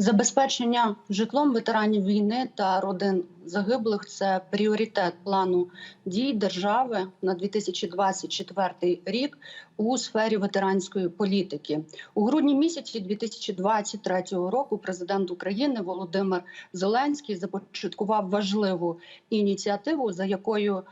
Забезпечення житлом ветеранів війни та родин загиблих це пріоритет плану дій держави на 2024 рік у сфері ветеранської політики. У грудні місяці 2023 року президент України Володимир Зеленський започаткував важливу ініціативу, за якою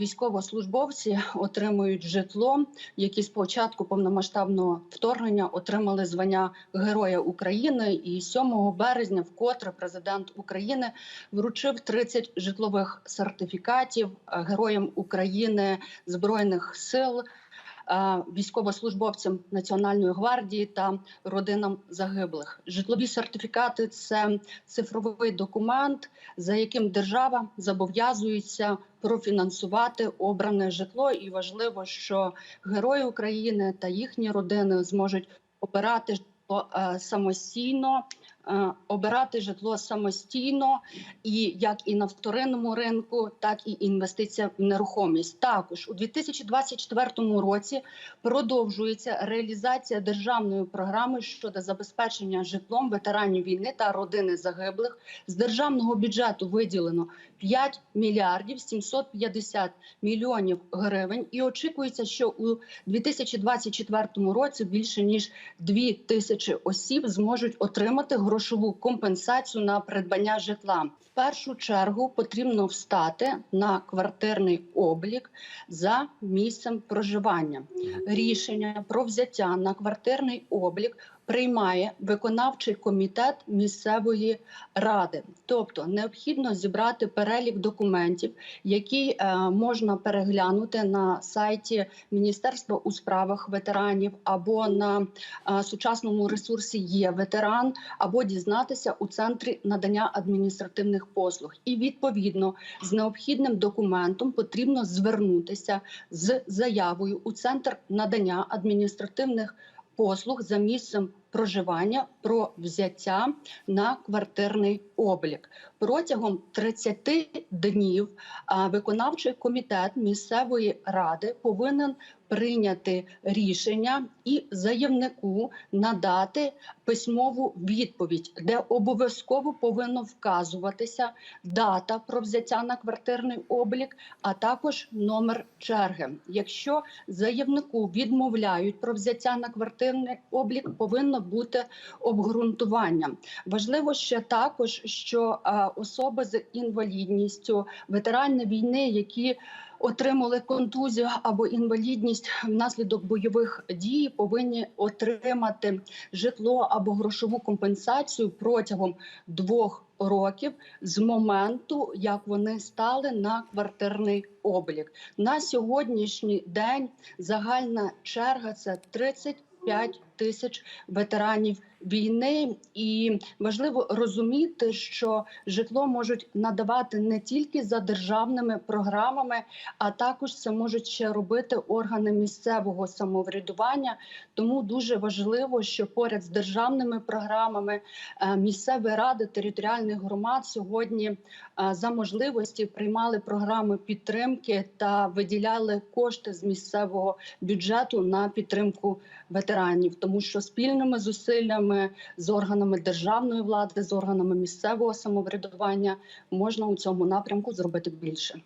Військовослужбовці отримують житло, які з початку повномасштабного вторгнення отримали звання Героя України. І 7 березня, вкотре президент України вручив 30 житлових сертифікатів е, героям України збройних сил. Е, Військовослужбовцям Національної гвардії та родинам загиблих житлові сертифікати це цифровий документ, за яким держава зобов'язується профінансувати обране житло. І важливо, що герої України та їхні родини зможуть обирати житло е, самостійно, обирати житло самостійно, і як і на вторинному ринку, так і інвестиція в нерухомість. Також у 2024 році продовжується реалізація державної програми щодо забезпечення житлом ветеранів війни та родини загиблих. З державного бюджету виділено 5 мільярдів 750 мільйонів гривень. І очікується, що у 2024 році більше ніж 2 тисячі осіб зможуть отримати грошову компенсацію на придбання житла. В першу чергу потрібно встати на квартирний облік за місцем проживання. Рішення про взяття на квартирний облік приймає виконавчий комітет місцевої ради, тобто необхідно зібрати перелік документів, які е, можна переглянути на сайті Міністерства у справах ветеранів або на е, сучасному ресурсі є ветеран, або дізнатися у центрі надання адміністративних послуг. І відповідно з необхідним документом потрібно звернутися з заявою у центр надання адміністративних послуг за місцем проживання про взяття на квартирний облік протягом 30 днів. Виконавчий комітет місцевої ради повинен прийняти рішення і заявнику надати письмову відповідь, де обов'язково повинно вказуватися дата про взяття на квартирний облік, а також номер черги. Якщо заявнику відмовляють про взяття на квартирний облік, повинно бути обґрунтування. Важливо ще також, що е, особи з інвалідністю, ветерани війни, які Отримали контузію або інвалідність внаслідок бойових дій, повинні отримати житло або грошову компенсацію протягом двох років з моменту, як вони стали на квартирний облік. На сьогоднішній день загальна черга це 35 тисяч ветеранів війни, і важливо розуміти, що житло можуть надавати не тільки за державними програмами, а також це можуть ще робити органи місцевого самоврядування. Тому дуже важливо, що поряд з державними програмами е, місцеві ради територіальних громад сьогодні е, за можливості приймали програми підтримки та виділяли кошти з місцевого бюджету на підтримку ветеранів, тому що спільними зусиллями з органами державної влади, з органами місцевого самоврядування можна у цьому напрямку зробити більше.